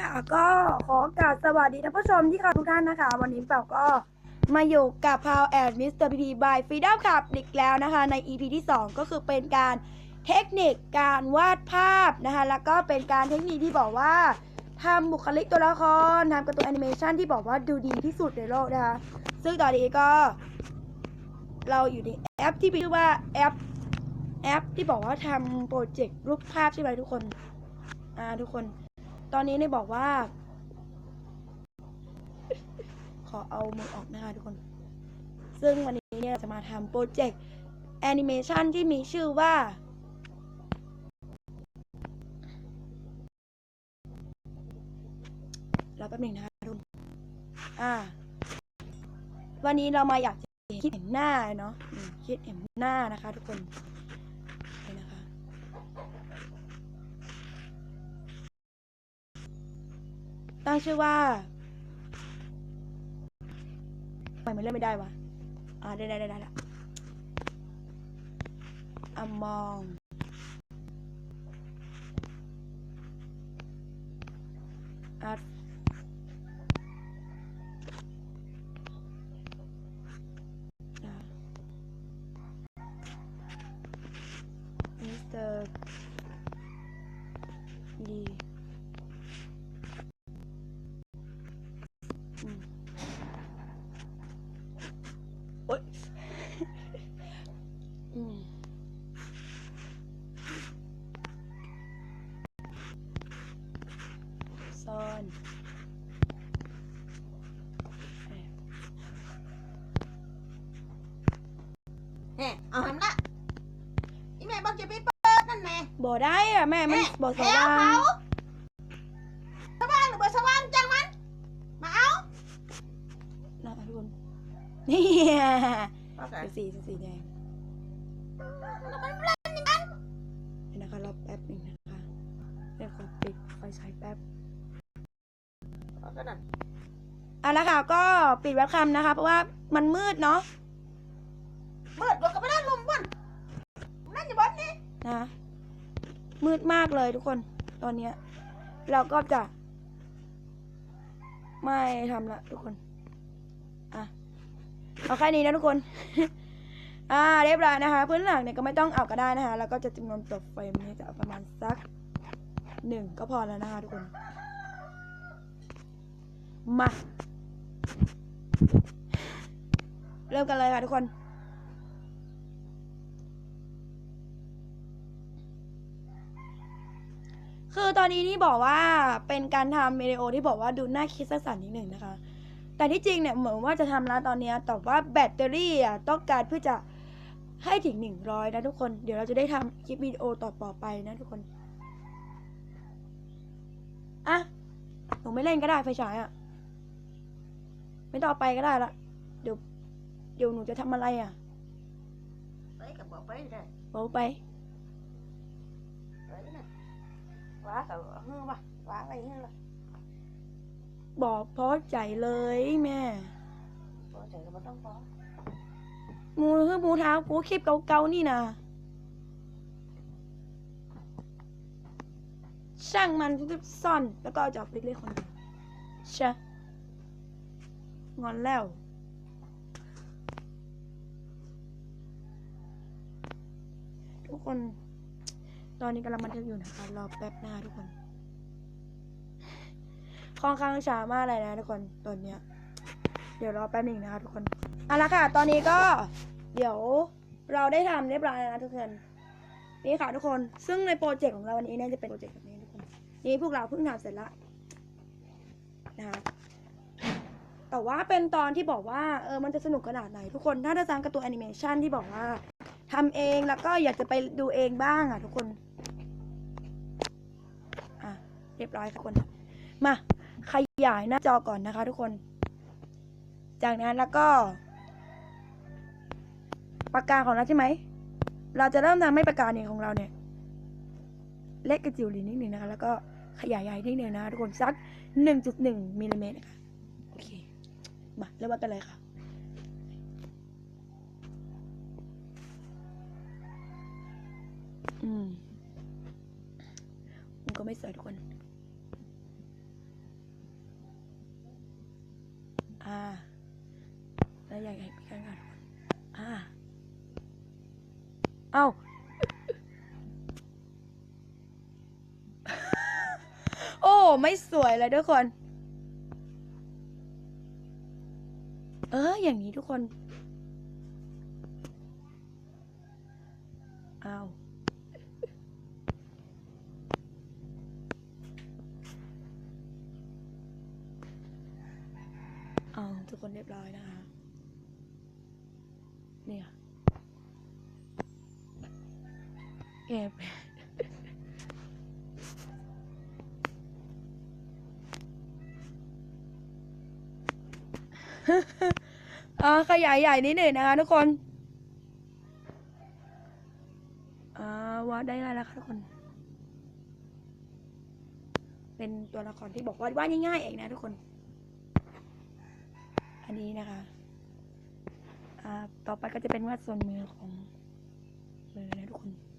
นะคะก็ขอกราบสวัสดีท่านผู้ชมที่เคารพทุกท่านนะคะ วันนี้เป่าก็มาอยู่กับพาวแอดมิสเตอร์พีพีบายฟรีดอมขับอีกแล้วนะคะ ใน EP ที่ 2 ก็คือเป็นการเทคนิคการวาดภาพนะคะ แล้วก็เป็นการเทคนิคที่บอกว่าทำบุคลิกตัวละครทำการ์ตูนแอนิเมชันที่บอกว่าดูดีที่สุดในโลกนะคะ ซึ่งตอนนี้ก็ เราอยู่ในแอปที่ชื่อว่าแอปแอปที่บอกว่าทำโปรเจกต์รูปภาพใช่ไหมทุกคน อ่าทุกคน ตอนนี้เนี่บอกว่า ขอเอามือออกนะคะทุกคน ซึ่งวันนี้เนี่ยจะมาทำโปรเจกต์แอนิเมชันที่มีชื่อว่ารอแป๊บหนึ่งนะคะทุกคนอ่า วันนี้เรามาอยากจะคิดเห็นหน้าเนาะคิดเห็นหน้านะคะทุกคน ตั้งชื่อว่าทำไมมันเล่นไม่ได้วะ อ่าได้ได้ได้ได้ละอมองอาร์ แหมเอาทำละอีแม่บอกจะไปเปิดนั่นแม่บอกได้อะแม่มันแม่บอกสแล้ว่าวงเขาสว่างหรือเบอร์สว่างจังมัน มาเอานะทุกคนนี่โอเคสีสีสีแดงมันเล่นอย่างนั้นเดี๋ยวนะคะรอแป๊บหนึ่งนะคะเดี๋ยวขอปิดไฟฉายแป๊บ เอาก็นั่นอะแล้วค่ะก็ปิดเว็บแคมนะคะ เพราะว่ามันมืดเนาะ มืดกว่าก็ไม่ได้ลมบ่นนั่นอยู่บนนี่นะ มืดมากเลยทุกคน ตอนเนี้ยเราก็จะ ไม่ทำละทุกคน อะ เอาแค่นี้นะทุกคน อ่าเรียบร้อยนะคะ พื้นหลังเนี่ยก็ไม่ต้องเอาก็ได้นะคะแล้วก็จะจำนวนตัวเฟรมนี่จะประมาณสักหนึ่งก็พอแล้วนะคะทุกคน มา เริ่มกันเลยค่ะทุกคน คือตอนนี้นี่บอกว่าเป็นการทำวิดีโอที่บอกว่าดูน่าคิดสร้างสรรค์นิดหนึ่งนะคะ แต่ที่จริงเนี่ยเหมือนว่าจะทำแล้วตอนเนี้ยแต่ว่าแบตเตอรี่อะต้องการเพื่อจะให้ถึงหนึ่งร้อยนะทุกคน เดี๋ยวเราจะได้ทำคลิปวิดีโอต่อต่อไปนะทุกคน อะหนูไม่เล่นก็ได้ไฟฉายอะ ไม่ต่องเอาไปก็ได้ละ เดี๋ยว เดี๋ยวหนูจะทำอะไรอะ ไปกับบอกไปได้บอกไปไปนะ ว้ากับเฮ้อวะว้าอะไรเฮ้อละบอกพอใจเลยแม่พอใจก็ไม่ต้องพอหมูคือหมูเท้ากูคลิปเก่าๆนี่นะช่างมันกูจะซ่อนแล้วก็เอาจับเล็กๆคนเดียวใช่งอนแล้วทุกคน ตอนนี้กำลังบันทึกอยู่นะคะรอแป๊บหน้าทุกคนค่อนข้างช้ามากเลยนะทุกคนตอนเนี้ย เดี๋ยวรอแป๊บหนึ่งนะคะทุกคนเอาละค่ะ ตอนนี้ก็เดี๋ยวเราได้ทำเรียบร้อยแล้วนะทุกคน นี่ค่ะทุกคน ซึ่งในโปรเจกต์ของเราวันนี้เนี่ยจะเป็นโปรเจกต์แบบนี้ทุกคน นี่พวกเราเพิ่งทำเสร็จละนะคะแต่ว่าเป็นตอนที่บอกว่าเออมันจะสนุกขนาดไหน ทุกคนถ้าจะสร้างการ์ตูนแอนิเมชันที่บอกว่าทำเองแล้วก็อยากจะไปดูเองบ้างอะทุกคน เรียบร้อยค่ะทุกคนมาขยายหน้าจอก่อนนะคะ ทุกคน จากนั้นแล้วก็ปากกาของเราใช่ไหม เราจะเริ่มทำให้ปากกาเนี่ยของเราเนี่ย เล็กกระจิ๋วหลีนิดนึงนะคะ แล้วก็ขยายใหญ่นิดนึงนะคะทุกคนสัก 1.1มิลลิเมตรนะคะโอเค มาเริ่มกันเลยค่ะอืมมันก็ไม่สวยทุกคน อ่าแล้วอย่างไรพี่กันค่ะทุกคนอ่าเอ้าโอ้ ไม่สวยเลยทุกคน เออ อย่างนี้ทุกคน อ้าว เอาทุกคนเรียบร้อยนะคะ เนี่ย เก็บอ่าขยายใหญ่นิดหนึ่งนะคะทุกคนอ่าวาดได้แล้วค่ะทุกคน เป็นตัวละครที่บอกว่าวาดง่ายๆเองนะทุกคน อันนี้นะคะอ่าต่อไปก็จะเป็นวาดส่วนมือของมือนะทุกคน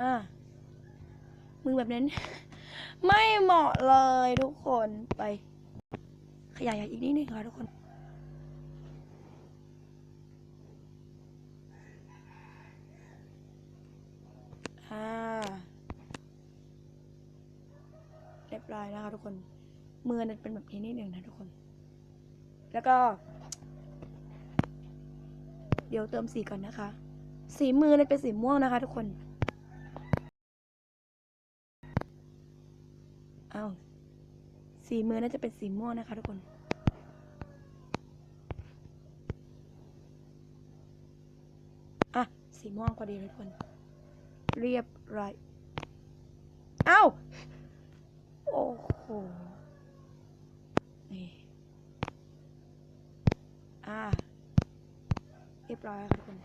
อ่ามือแบบนั้น ไม่เหมาะเลยทุกคนไป ขยายอีกนิดนึงค่ะทุกคนอ่าเรียบร้อยนะคะทุกคนมือมันเป็นแบบนี้นิดหนึ่งนะทุกคน แล้วก็ เดี๋ยวเติมสีก่อนนะคะ สีมือนี่ยเป็นสีม่วงนะคะ ทุกคน อาสีมือน่าจะเป็นสีม่วงนะคะทุกคน อะ สีม่วงพอดีเลยทุกคน เรียบร้อย อ้าว โอ้โห นี่ อ่าเรียบร้อยค่ะทุกคน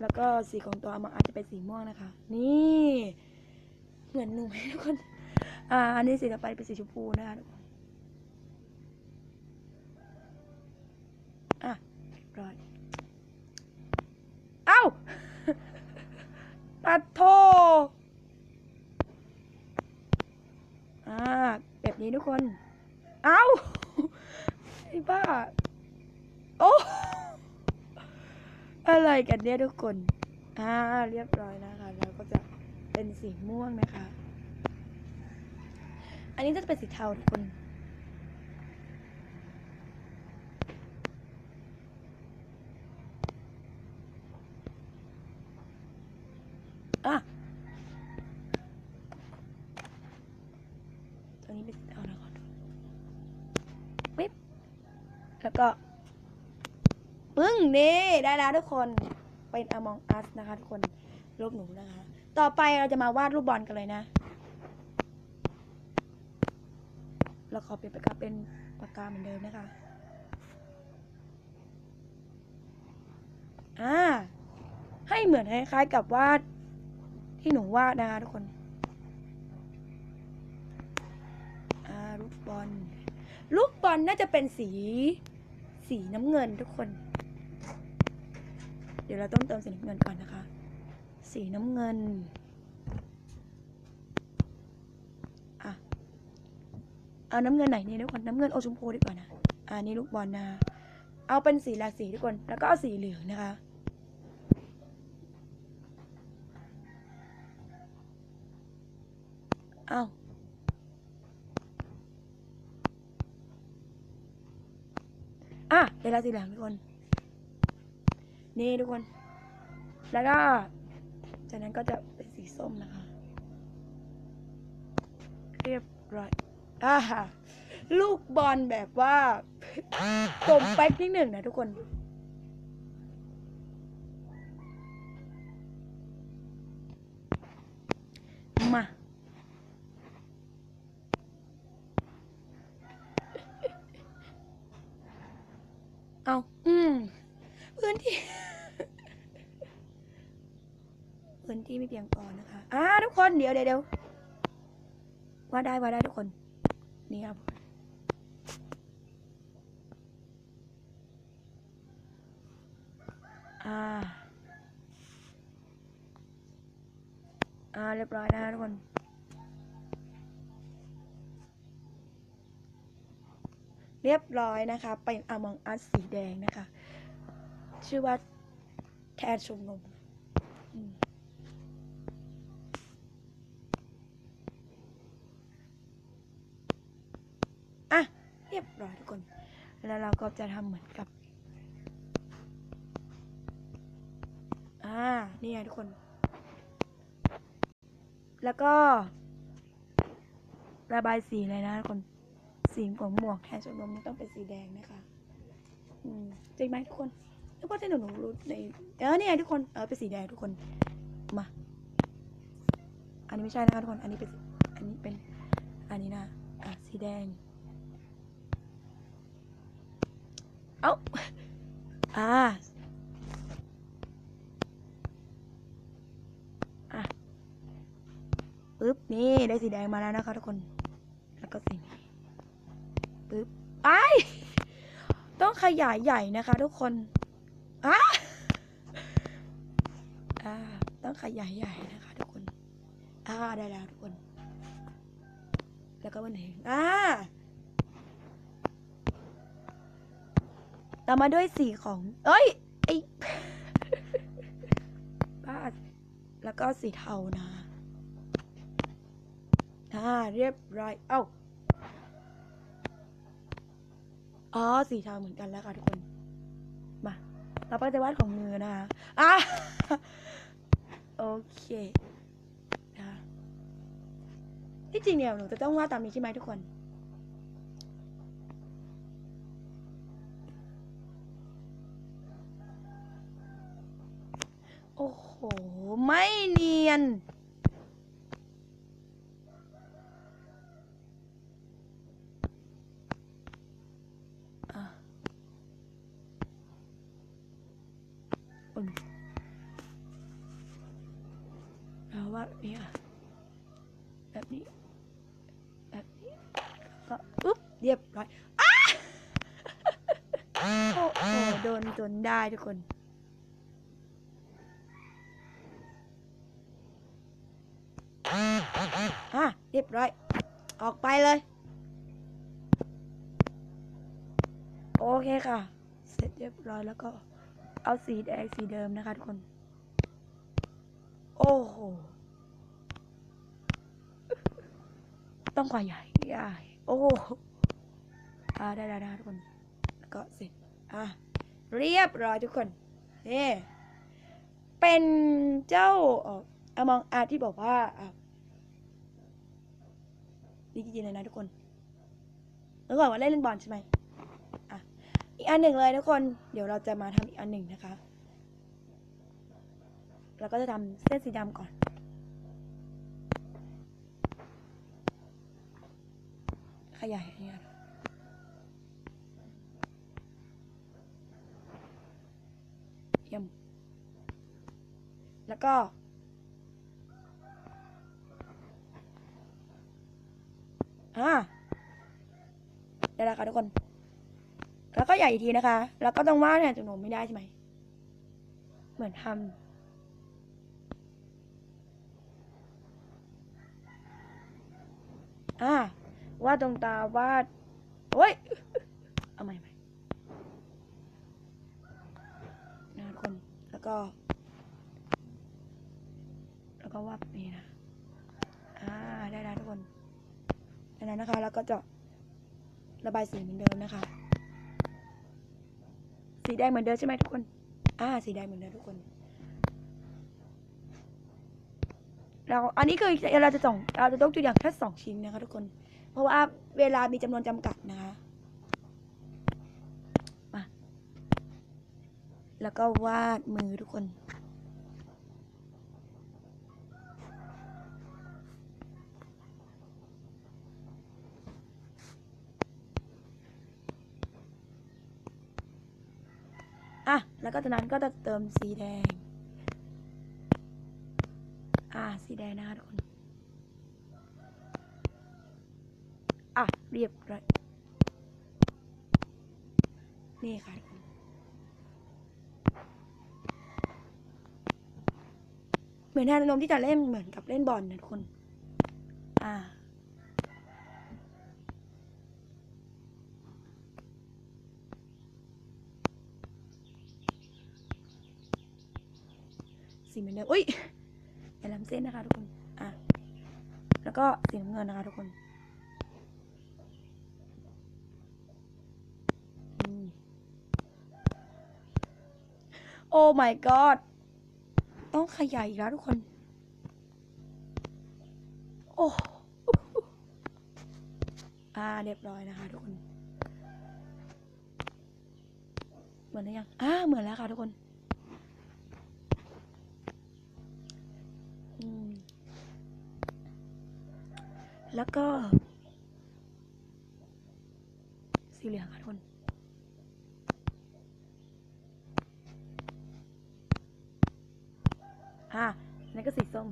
แล้วก็สีของตัวอามาอาจจะเป็นสีม่วงนะคะ นี่ เหมือนหนูไหมทุกคน อ่าอันนี้สีต่อไปเป็นสีชมพูนะคะทุกคนอะเรียบร้อยเอ้าตัดโทอ่าแบบนี้ทุกคน เอ้าไอ้บ้า โอ้อะไรกันเนี่ยทุกคน อ่า เรียบร้อยนะคะ แล้วก็จะเป็นสีม่วงนะคะ อันนี้จะเป็นสีเทาทุกคน อะ ตัวนี้เป็นเทานะคะปิ๊บแล้วก็ ปึ้งนี่ ได้แล้วทุกคน เป็น Among Us นะคะทุกคนรูปหนูนะคะ ต่อไปเราจะมาวาดรูปบอลกันเลยนะ เราขอเปลี่ยนปากกาเป็นปากกาเหมือนเดิมนะคะ อ่า ให้เหมือนคล้ายๆกับวาดที่หนูวาดนะคะทุกคน อ่าลูกบอล ลูกบอลน่าจะเป็นสี สีน้ำเงินทุกคน เดี๋ยวเราต้องเติมสีน้ำเงินก่อนนะคะ สีน้ำเงิน อะ เอาน้ำเงินไหนนี่ทุกคนน้ำเงินโอชมพูดีกว่านะอ่านี่ลูกบอลนะคะเอาเป็นสีหลากสีทุกคนแล้วก็เอาสีเหลืองนะคะเอาอะเดี๋ยวเราสีเหลืองทุกคน นี่ทุกคน แล้วก็ จากนั้นก็จะเป็นสีส้มนะคะ เรียบร้อย อ่าลูกบอลแบบว่ากลมแป๊กนิดหนึ่งนะทุกคน มาเอาอืมพื้นที่พื้นที่ไม่เพียงพอนะคะอ่าทุกคนเดี๋ยวเดี๋ยวว่าได้ว่าได้ทุกคน นี่ครับอ่าอ่าเรียบร้อยนะทุกคนเรียบร้อยนะคะ เป็นอมองอัสสีแดงนะคะ ชื่อว่าแทนชุมนม แล้วเราก็จะทำเหมือนกับ อ่า นี่ไงทุกคน แล้วก็ ระบายสีเลยนะทุกคน สีของหมวกแทนชมรมนี่ต้องเป็นสีแดงนะคะ อืมจริงไหมทุกคนนึกว่าที่หนูหนูรู้ใน เออเนี่ยทุกคน เออเป็นสีแดงทุกคน มา อันนี้ไม่ใช่นะคะทุกคน อันนี้เป็น อันนี้เป็น อันนี้นะ อะ สีแดง เอ้า อ่า อะปึ๊บ นี่ได้สีแดงมาแล้วนะคะทุกคน แล้วก็สีนี้ปึ๊บไอ้ต้องขยายใหญ่นะคะทุกคนอะอ่า ต้องขยายใหญ่นะคะทุกคน อ่า ได้แล้วทุกคน แล้วก็วันหนึ่งอ่า ตามมาด้วยสีของ เอ้ยไอบ้าแล้วก็สีเทานะอ่าเรียบร้อย เอ้า อ๋อ สีเทาเหมือนกันแล้วค่ะทุกคน มาเราก็จะวาดของมือนะคะอะโอเคนะที่จริงเนี่ยหนูจะต้องวาดตามนี้ใช่ไหมทุกคน หไม่เนียนเอาว่าแบบนี้อะแบบนี้ แบบนี้ก็อุ๊บ เรียบร้อยอ้าโอ้โหโดนจนได้ทุกคน อะ เรียบร้อย ออกไปเลย โอเคค่ะ เสร็จเรียบร้อยแล้วก็ เอาสีแดงสีเดิมนะคะทุกคน โอ้โห ต้องขวาใหญ่ใหญ่โอ้โหอ่าได้ได้ได้ทุกคน แล้วก็เสร็จ อะ เรียบร้อยทุกคนนี่เป็นเจ้าอมองอาที่บอกว่า นี่จริงๆเลยนะทุกคนเมื่อก่อนว่าเล่นเล่นบอลใช่ไหมอะอีกอันหนึ่งเลยทุกคน เดี๋ยวเราจะมาทำอีกอันหนึ่งนะคะ เราก็จะทำเส้นสีดำก่อนขยายอันนี้ก่อนเยี่ยมแล้วก็ อ่าได้แล้วค่ะทุกคน แล้วก็ใหญ่อีกทีนะคะ แล้วก็ต้องวาดแทนจำนวนไม่ได้ใช่ไหม เหมือนทำอ่าวาดตรงตาวาดโอ้ยเอาใหม่ใหม่นะทุกคน แล้วก็ แล้วก็วาดแบบนี้นะ อ่า ได้แล้วทุกคน ดังนั้นนะคะ แล้วก็จะระบายสีเหมือนเดิมนะคะ สีแดงเหมือนเดิมใช่ไหมทุกคน อ่า สีแดงเหมือนเดิมทุกคน เราอันนี้คือเราจะส่งเราจะต้องตัวอย่างแค่สองชิ้นนะคะทุกคน เพราะว่าเวลามีจำนวนจำกัดนะคะมาแล้วก็วาดมือทุกคน อะ แล้วก็จากนั้นก็จะเติมสีแดง อะสีแดงนะคะทุกคน อะ เรียบร้อย นี่ค่ะทุกคนเหมือนแนนมที่จะเล่นเหมือนกับเล่นบอลนะทุกคน อ่า สีเหมือนเดิมอุ้ยอย่าล้ำเส้นนะคะทุกคน อะ แล้วก็สีน้ำเงินนะคะทุกคนโอ้ my god ต้องขยายอีกแล้วทุกคน โอ้อ่าเรียบร้อยนะคะทุกคน เหมือนหรือยัง อ่า เหมือนแล้วค่ะทุกคน อืม แล้วก็ สีเหลืองค่ะทุกคน อะนั่นก็สีส้ม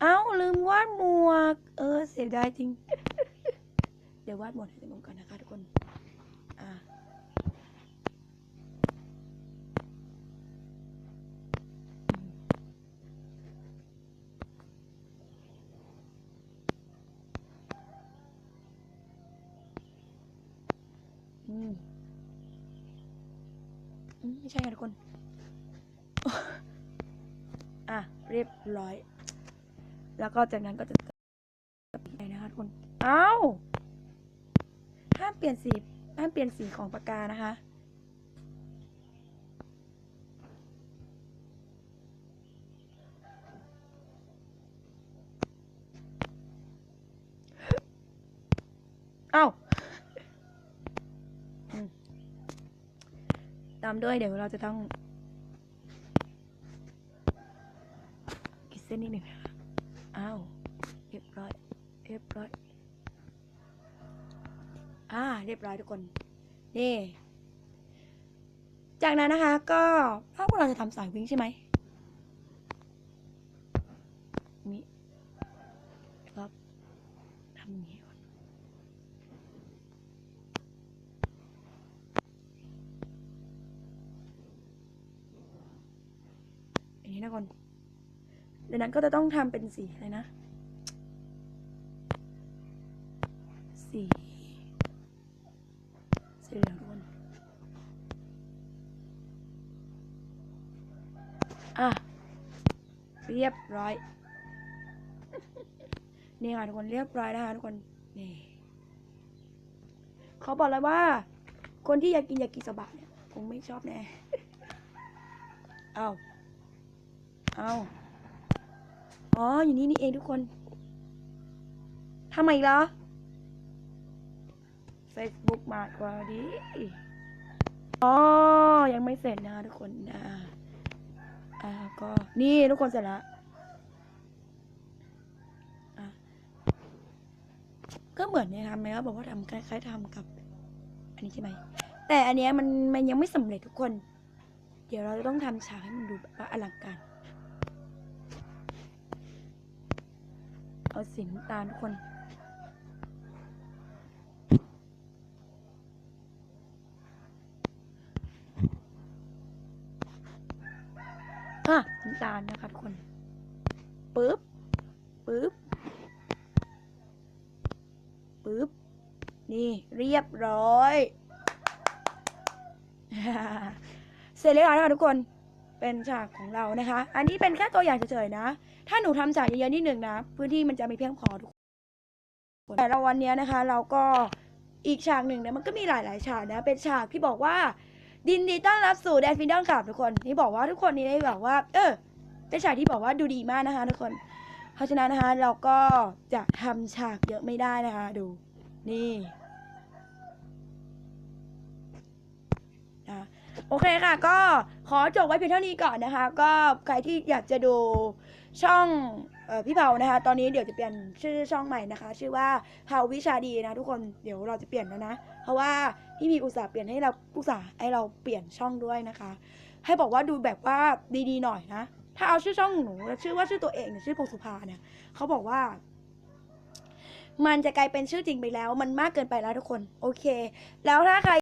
เอ้า ลืมวาดหมวก เออ เสียดายจริง เดี๋ยววาดหมวกให้ดูก่อนนะคะอืมอืม ไม่ใช่ค่ะทุกคน อะ เรียบร้อย แล้วก็จากนั้นก็จะไปนะคะทุกคนเอ้าห้ามเปลี่ยนสีห้ามเปลี่ยนสีของปากกานะคะเอ้าามด้วยเดี๋ยวเราจะต้องกิดเส้นนิดหนึ่งนะคะอ้าวเรียบร้อย เรียบร้อย อ่า เรียบร้อยทุกคน นี่ จากนั้นนะคะ ก็ถ้าพวกเราจะทำสายวิ่งใช่ไหมนี่ครับทำอย่างนี้ก่อนอย่าง นี้นะคนดังนั้นก็จะต้องทำเป็นสีอะไรนะ สีสีเหลืองทุกคนอะ เรียบร้อย นี่ค่ะทุกคนเรียบร้อยนะคะทุกคน นี่เขาบอกเลยว่า คนที่อยากกินยากิโซบะเนี่ยคงไม่ชอบแน่ เอา เอาอ๋อ อยู่นี่นี่เองทุกคนทำไมเหรอ Facebook มากกว่าดีอ๋อ ยังไม่เสร็จนะทุกคนนะ อ่า ก็ นี่ทุกคนเสร็จแล้วอะก็เหมือนเนี่ยทำไหมว่าบอกว่าทำคล้ายๆทำกับ อันนี้ใช่ไหม แต่อันเนี้ยมันมันยังไม่สำเร็จทุกคน เดี๋ยวเราจะต้องทำฉากให้มันดูแบบว่าอลังการ เอาสีน้ำตาลทุกคนอะน้ำตาลนะคะทุกคนปึ๊บปึ๊บปึ๊บนี่เรียบร้อย เสร็จเรียบร้อยแล้วค่ะทุกคน เป็นฉากของเรานะคะ อันนี้เป็นแค่ตัวอย่างเฉยๆนะ ถ้าหนูทำฉากเยอะๆนิดหนึ่งนะ พื้นที่มันจะม่เพียงพอทุกคนแต่ละวันนี้นะคะ เราก็อีกฉากหนึ่งนี่ยมันก็มีหลายๆฉากนะ เป็นฉากที่บอกว่า ดินดีต้อนรับสู่แดนฟินดอมครับทุกคนนี่บอกว่าทุกคนนี่ได้แบบว่า เออ เป็นฉากที่บอกว่าดูดีมากนะคะ ทุกคน เพราะฉะนั้นนะคะ เราก็จะทำฉากเยอะไม่ได้นะคะ ดู นี่นะ โอเคค่ะ ก็ขอจบไว้เพียงเท่านี้ก่อนนะคะ ก็ใครที่อยากจะดูช่องออพี่เผานะคะ ตอนนี้เดี๋ยวจะเปลี่ยนชื่อช่องใหม่นะคะ ชื่อว่าเผาวิชาดีนะทุกคนเดี๋ยวเราจะเปลี่ยนแล้วนะ เพราะว่าพี่พีอุตส่าห์เปลี่ยนให้เราอุตส่าห์ให้เราเปลี่ยนช่องด้วยนะคะ ให้บอกว่าดูแบบว่าดีๆหน่อยนะถ้าเอาชื่อช่องหนูแล้วชื่อว่าชื่อตัวเองเนี่ยชื่อพงสุภาเนี่ยเขาบอกว่า มันจะกลายเป็นชื่อจริงไปแล้ว มันมากเกินไปแล้วทุกคน โอเค แล้วถ้าใคร